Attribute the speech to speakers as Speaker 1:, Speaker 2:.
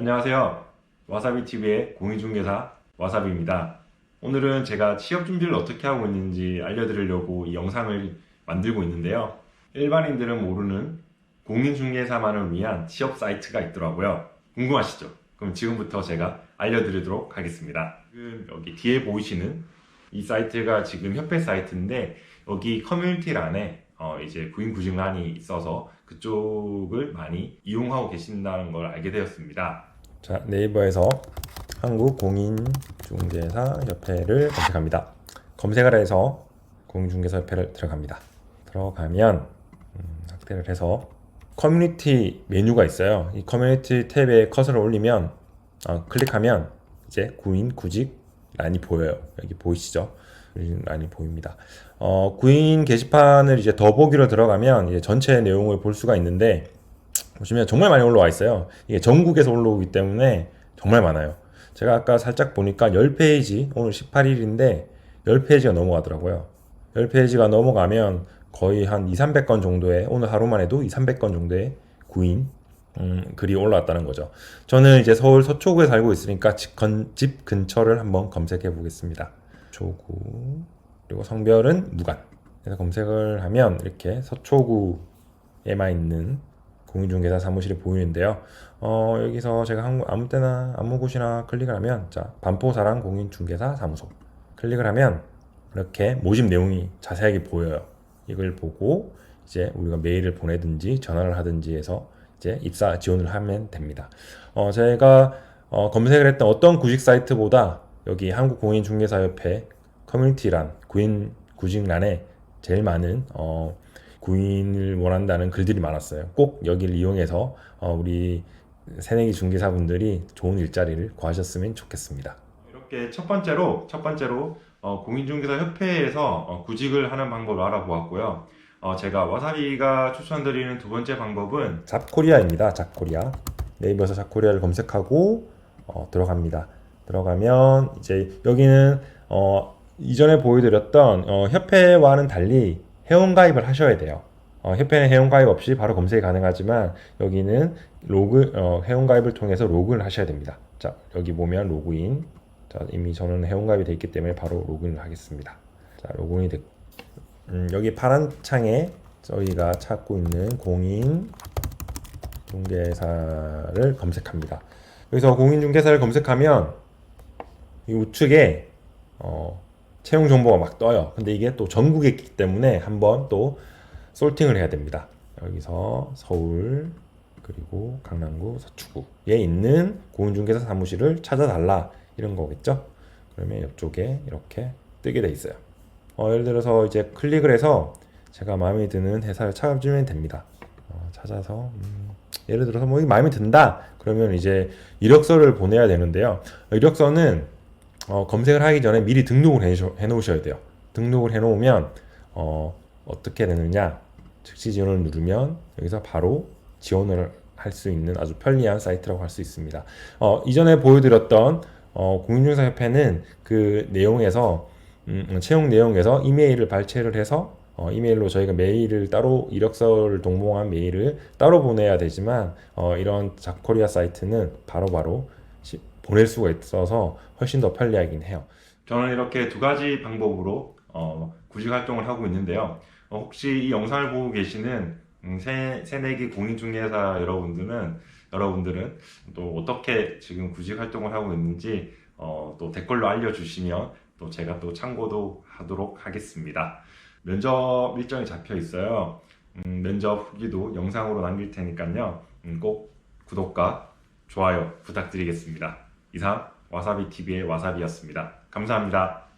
Speaker 1: 안녕하세요. 와사비TV의 공인중개사 와사비입니다. 오늘은 제가 취업 준비를 어떻게 하고 있는지 알려드리려고 이 영상을 만들고 있는데요. 일반인들은 모르는 공인중개사만을 위한 취업 사이트가 있더라고요. 궁금하시죠? 그럼 지금부터 제가 알려드리도록 하겠습니다. 지금 여기 뒤에 보이시는 이 사이트가 지금 협회 사이트인데 여기 커뮤니티란에 어, 이제 구인 구직란이 있어서 그쪽을 많이 이용하고 계신다는 걸 알게 되었습니다. 자 네이버에서 한국 공인중개사 협회를 검색합니다. 검색을 해서 공인중개사 협회를 들어갑니다. 들어가면 음, 확대를 해서 커뮤니티 메뉴가 있어요. 이 커뮤니티 탭에 커서를 올리면 어, 클릭하면 이제 구인 구직 란이 보여요. 여기 보이시죠? 란이 보입니다. 어, 구인 게시판을 이제 더보기로 들어가면 이제 전체 내용을 볼 수가 있는데 보시면 정말 많이 올라와 있어요. 이게 전국에서 올라오기 때문에 정말 많아요. 제가 아까 살짝 보니까 10페이지, 오늘 18일인데 10페이지가 넘어가더라고요. 10페이지가 넘어가면 거의 한 2, 300건 정도의 오늘 하루만 해도 2, 300건 정도의 구인 음, 글이 올라왔다는 거죠. 저는 이제 서울 서초구에 살고 있으니까 집, 근, 집 근처를 한번 검색해 보겠습니다. 서초구 그리고 성별은 무관. 그래서 검색을 하면 이렇게 서초구에만 있는 공인중개사 사무실이 보이는데요. 어, 여기서 제가 한, 아무 때나 아무 곳이나 클릭을 하면 자 반포사랑 공인중개사 사무소 클릭을 하면 이렇게 모집 내용이 자세하게 보여요. 이걸 보고 이제 우리가 메일을 보내든지 전화를 하든지 해서 이제 입사 지원을 하면 됩니다. 어, 제가 어, 검색을 했던 어떤 구직 사이트보다 여기 한국공인중개사협회 커뮤니티란 구인 구직란에 제일 많은 어, 구인을 원한다는 글들이 많았어요. 꼭 여기를 이용해서 어, 우리 새내기 중개사분들이 좋은 일자리를 구하셨으면 좋겠습니다. 이렇게 첫 번째로 첫 번째로 어, 공인중개사 협회에서 어, 구직을 하는 방법을 알아보았고요. 어, 제가 와사비가 추천드리는 두 번째 방법은 잡코리아입니다. 잡코리아 네이버에서 잡코리아를 검색하고 어, 들어갑니다. 들어가면 이제 여기는 어, 이전에 보여드렸던 어, 협회와는 달리 회원 가입을 하셔야 돼요. 어, 협회는 회원 가입 없이 바로 검색이 가능하지만 여기는 로그 어, 회원 가입을 통해서 로그인을 하셔야 됩니다. 자 여기 보면 로그인. 자 이미 저는 회원 가입이 되어 있기 때문에 바로 로그인을 하겠습니다. 자 로그인이 됐. 음, 여기 파란 창에 저희가 찾고 있는 공인 중개사를 검색합니다. 여기서 공인 중개사를 검색하면 이 우측에 어, 채용 정보가 막 떠요. 근데 이게 또 전국에 있기 때문에 한번 또 솔팅을 해야 됩니다. 여기서 서울 그리고 강남구 서초구에 있는 공인중개사 사무실을 찾아달라 이런 거겠죠. 그러면 이쪽에 이렇게 뜨게 돼 있어요. 어, 예를 들어서 이제 클릭을 해서 제가 마음에 드는 회사를 찾아주면 됩니다. 어, 찾아서 음, 예를 들어서 뭐 마음에 든다 그러면 이제 이력서를 보내야 되는데요. 이력서는 어, 검색을 하기 전에 미리 등록을 해, 해 놓으셔야 돼요. 등록을 해 놓으면 어, 어떻게 되느냐 즉시 지원을 누르면 여기서 바로 지원을 할 수 있는 아주 편리한 사이트라고 할 수 있습니다. 어, 이전에 보여드렸던 어, 공인중개사협회는 그 내용에서 음, 채용 내용에서 이메일을 발췌를 해서 어, 이메일로 저희가 메일을 따로 이력서를 동봉한 메일을 따로 보내야 되지만 어, 이런 잡코리아 사이트는 바로바로 시- 보낼 수가 있어서 훨씬 더 편리하긴 해요. 저는 이렇게 두 가지 방법으로 어, 구직 활동을 하고 있는데요. 어, 혹시 이 영상을 보고 계시는 음, 새, 새내기 공인중개사 여러분들은 여러분들은 또 어떻게 지금 구직 활동을 하고 있는지 어, 또 댓글로 알려주시면 또 제가 또 참고도 하도록 하겠습니다. 면접 일정이 잡혀 있어요. 음, 면접 후기도 영상으로 남길 테니까요. 음, 꼭 구독과 좋아요 부탁드리겠습니다. 이상 와사비 TV의 와사비였습니다. 감사합니다.